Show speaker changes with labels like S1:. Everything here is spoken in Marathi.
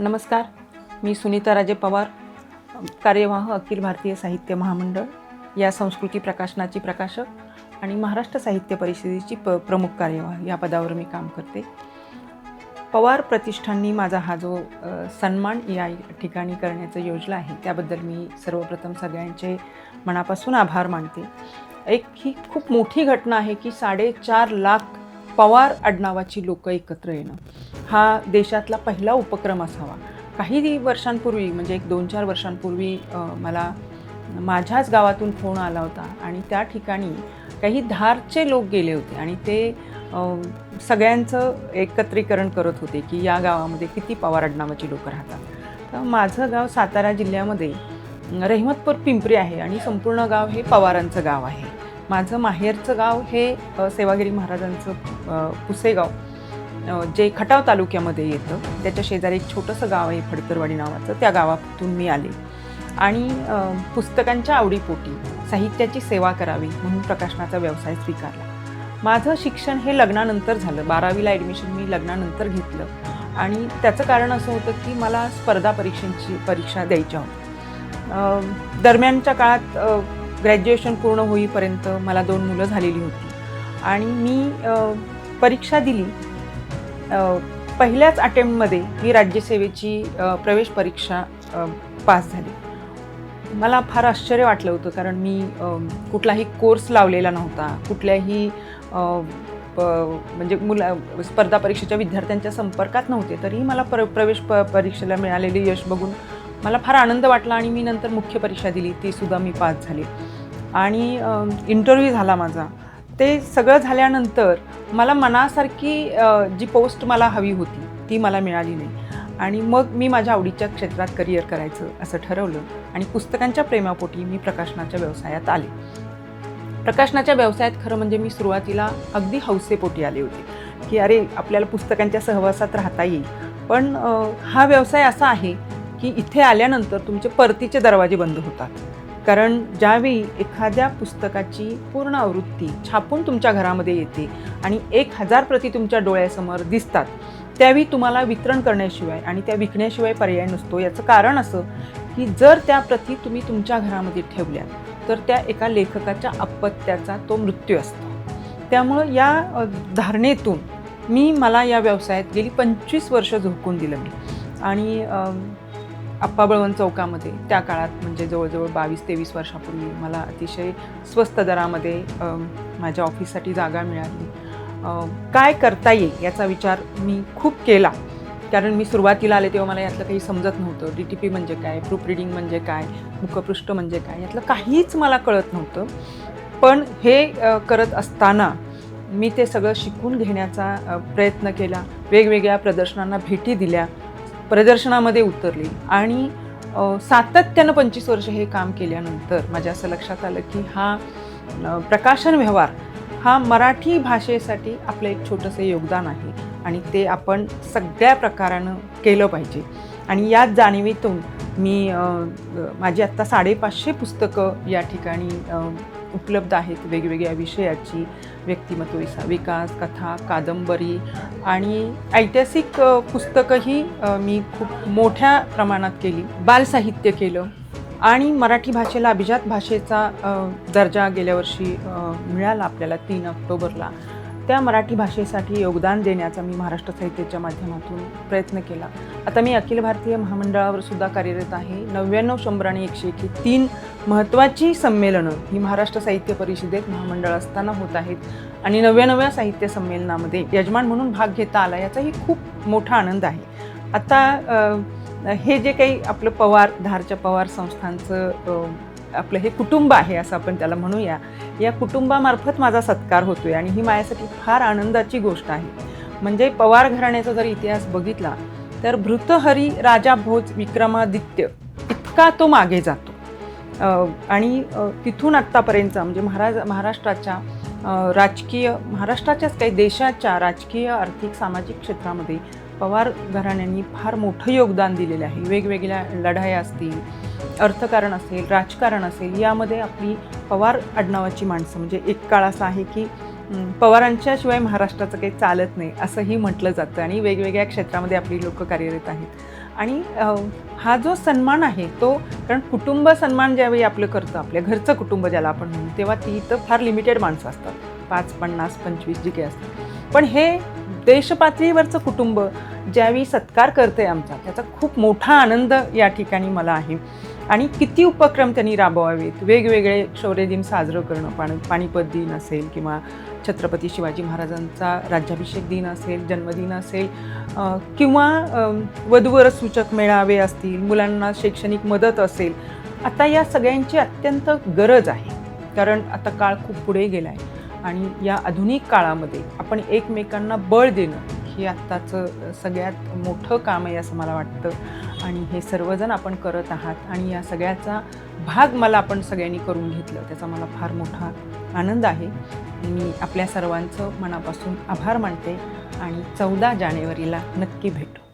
S1: नमस्कार. मी सुनीता राजे पवार कार्यवाह अखिल भारतीय साहित्य महामंडळ या संस्कृती प्रकाशनाची प्रकाशक आणि महाराष्ट्र साहित्य परिषदेची प प्रमुख कार्यवाह या पदावर मी काम करते. पवार प्रतिष्ठाननी माझा हा जो सन्मान या ठिकाणी करण्याचं योजना आहे त्याबद्दल मी सर्वप्रथम सगळ्यांचे मनापासून आभार मानते. एक ही खूप मोठी घटना आहे की साडेचार लाख पवार आडनावाची लोकं एकत्र येणं. हा देशातला पहिला उपक्रम असावा. काही वर्षांपूर्वी म्हणजे एक दोन चार वर्षांपूर्वी मला माझ्याच गावातून फोन आला होता आणि त्या ठिकाणी काही धारचे लोक गेले होते आणि ते सगळ्यांचं एकत्रीकरण करत होते की या गावामध्ये किती पवार आडनावाची लोक राहतात. तर माझं गाव सातारा जिल्ह्यामध्ये रहिमतपूर पिंपरी आहे आणि संपूर्ण गाव हे पवारांचं गाव आहे. माझं माहेरचं गाव हे सेवागिरी महाराजांचं पुसेगाव जे खटाव तालुक्यामध्ये येतं त्याच्या शेजारी एक छोटंसं गाव आहे फडतरवाडी नावाचं. त्या गावातून मी आले. आणि पुस्तकांच्या आवडीपोटी साहित्याची सेवा करावी म्हणून प्रकाशनाचा व्यवसाय स्वीकारला. माझं शिक्षण हे लग्नानंतर झालं. बारावीला ॲडमिशन मी लग्नानंतर घेतलं. आणि त्याचं कारण असं होतं की मला स्पर्धा परीक्षांची परीक्षा द्यायच्या होत्या. दरम्यानच्या काळात ग्रॅज्युएशन पूर्ण होईपर्यंत मला दोन मुलं झालेली होती. आणि मी परीक्षा दिली. पहिल्याच अटेम्प्टमध्ये मी राज्यसेवेची प्रवेश परीक्षा पास झाली. मला फार आश्चर्य वाटलं होतं कारण मी कुठलाही कोर्स लावलेला नव्हता. कुठल्याही प म्हणजे मुला स्पर्धा परीक्षेच्या विद्यार्थ्यांच्या संपर्कात नव्हते. तरीही मला प्र प्रवेश प परीक्षेला मिळालेले यश बघून मला फार आनंद वाटला आणि मी नंतर मुख्य परीक्षा दिली. ती सुद्धा मी पास झाले. आणि इंटरव्ह्यू झाला माझा. ते सगळं झाल्यानंतर मला मनासारखी जी पोस्ट मला हवी होती ती मला मिळाली नाही. आणि मग मी माझ्या आवडीच्या क्षेत्रात करिअर करायचं असं ठरवलं आणि पुस्तकांच्या प्रेमापोटी मी प्रकाशनाच्या व्यवसायात आले. प्रकाशनाच्या व्यवसायात खरं म्हणजे मी सुरुवातीला अगदी हौसेपोटी आले होते. की अरे आपल्याला पुस्तकांच्या सहवासात राहता येईल. पण हा व्यवसाय असा आहे की इथे आल्यानंतर तुमचे परतीचे दरवाजे बंद होतात. कारण ज्यावेळी एखाद्या पुस्तकाची पूर्ण आवृत्ती छापून तुमच्या घरामध्ये येते आणि एक हजार प्रती तुमच्या डोळ्यासमोर दिसतात त्यावेळी तुम्हाला वितरण करण्याशिवाय आणि त्या विकण्याशिवाय पर्याय नसतो. याचं कारण असं की जर त्या प्रती तुम्ही तुमच्या घरामध्ये ठेवल्या तर त्या एका लेखकाच्या अपत्याचा तो मृत्यू असतो. त्यामुळं या धारणेतून मी मला या व्यवसायात गेली पंचवीस वर्ष झोकून दिलं मी. आणि आप्पा बळवंत चौकामध्ये त्या काळात म्हणजे जवळजवळ बावीस तेवीस वर्षापूर्वी मला अतिशय स्वस्त दरामध्ये माझ्या ऑफिससाठी जागा मिळाली. काय करता येईल याचा विचार मी खूप केला. कारण मी सुरुवातीला आले तेव्हा मला यातलं काही समजत नव्हतं. डी टी पी म्हणजे काय? प्रूफ रिडिंग म्हणजे काय? मुखपृष्ठ म्हणजे काय? यातलं काहीच मला कळत नव्हतं. पण हे करत असताना मी ते सगळं शिकून घेण्याचा प्रयत्न केला. वेगवेगळ्या प्रदर्शनांना भेटी दिल्या. प्रदर्शनामध्ये उतरली. आणि सातत्यानं पंचवीस वर्ष हे काम केल्यानंतर माझ्या असं लक्षात आलं की हा प्रकाशन व्यवहार हा मराठी भाषेसाठी आपलं एक छोटंसं योगदान आहे आणि ते आपण सगळ्या प्रकारानं केलं पाहिजे. आणि याच जाणीवेतून मी माझी आत्ता साडेपाचशे पुस्तकं या ठिकाणी उपलब्ध आहेत वेगवेगळ्या विषयाची. व्यक्तिमत्व विकास कथा कादंबरी आणि ऐतिहासिक पुस्तकंही मी खूप मोठ्या प्रमाणात केली. बालसाहित्य केलं आणि मराठी भाषेला अभिजात भाषेचा दर्जा गेल्या वर्षी मिळाला आपल्याला तीन ऑक्टोबरला. त्या मराठी भाषेसाठी योगदान देण्याचा मी महाराष्ट्र साहित्याच्या माध्यमातून प्रयत्न केला. आता मी अखिल भारतीय महामंडळावर सुद्धा कार्यरत आहे. नव्याण्णव शंभर आणि एकशे एक तीन महत्त्वाची संमेलनं ही महाराष्ट्र साहित्य परिषदेत महामंडळ असताना होत आहेत. आणि नव्या नव्या साहित्य संमेलनामध्ये यजमान म्हणून भाग घेता आला याचाही खूप मोठा आनंद आहे. आता हे जे काही आपलं पवार धारच्या पवार संस्थांचं आपलं हे कुटुंब आहे असं आपण त्याला म्हणूया. या कुटुंबामार्फत माझा सत्कार होतो आहे आणि ही माझ्यासाठी फार आनंदाची गोष्ट आहे. म्हणजे पवार घराण्याचा जर इतिहास बघितला तर भृतहरी राजा भोज विक्रमादित्य इतका तो मागे जातो. आणि तिथून आत्तापर्यंत म्हणजे महाराज महाराष्ट्राच्या राजकीय महाराष्ट्राच्याच काही देशाच्या राजकीय आर्थिक सामाजिक क्षेत्रामध्ये पवार घराण्यांनी फार मोठं योगदान दिलेलं आहे. वेगवेगळ्या लढाया असतील अर्थकारण असेल राजकारण असेल यामध्ये आपली पवार आडनावाची माणसं म्हणजे एक काळ असा आहे की पवारांच्याशिवाय पवारांच्या शिवाय महाराष्ट्राचं काही चालत नाही असंही म्हटलं जातं आणि वेगवेगळ्या क्षेत्रामध्ये आपली लोक कार्यरत आहेत. आणि हा जो सन्मान आहे तो कारण कुटुंब सन्मान ज्यावेळी आपलं करतं आपल्या घरचं कुटुंब ज्याला आपण म्हणू तेव्हा ती तर फार लिमिटेड माणसं असतात. पाच पन्नास पंचवीस जी काही असतात. पण हे देशपातळीवरचं कुटुंब ज्यावेळी सत्कार करते आमचा त्याचा खूप मोठा आनंद या ठिकाणी मला आहे. आणि किती उपक्रम त्यांनी राबवावेत? वेगवेगळे शौर्य दिन साजरं करणं पाणी पानिपत दिन असेल किंवा छत्रपती शिवाजी महाराजांचा राज्याभिषेक दिन असेल जन्मदिन असेल किंवा वधूवर सूचक मेळावे असतील मुलांना शैक्षणिक मदत असेल आता या सगळ्यांची अत्यंत गरज आहे. कारण आता काळ खूप पुढे गेला आहे आणि या आधुनिक काळामध्ये आपण एकमेकांना बळ देणं हे आत्ताचं सगळ्यात मोठं काम आहे असं मला वाटतं. आणि हे सर्वजण आपण करत आहात आणि या सगळ्याचा भाग मला आपण सगळ्यांनी करून घेतलं त्याचा मला फार मोठा आनंद आहे. मी आपल्या सर्वांचं मनापासून आभार मानते आणि चौदा जानेवारीला नक्की भेटू.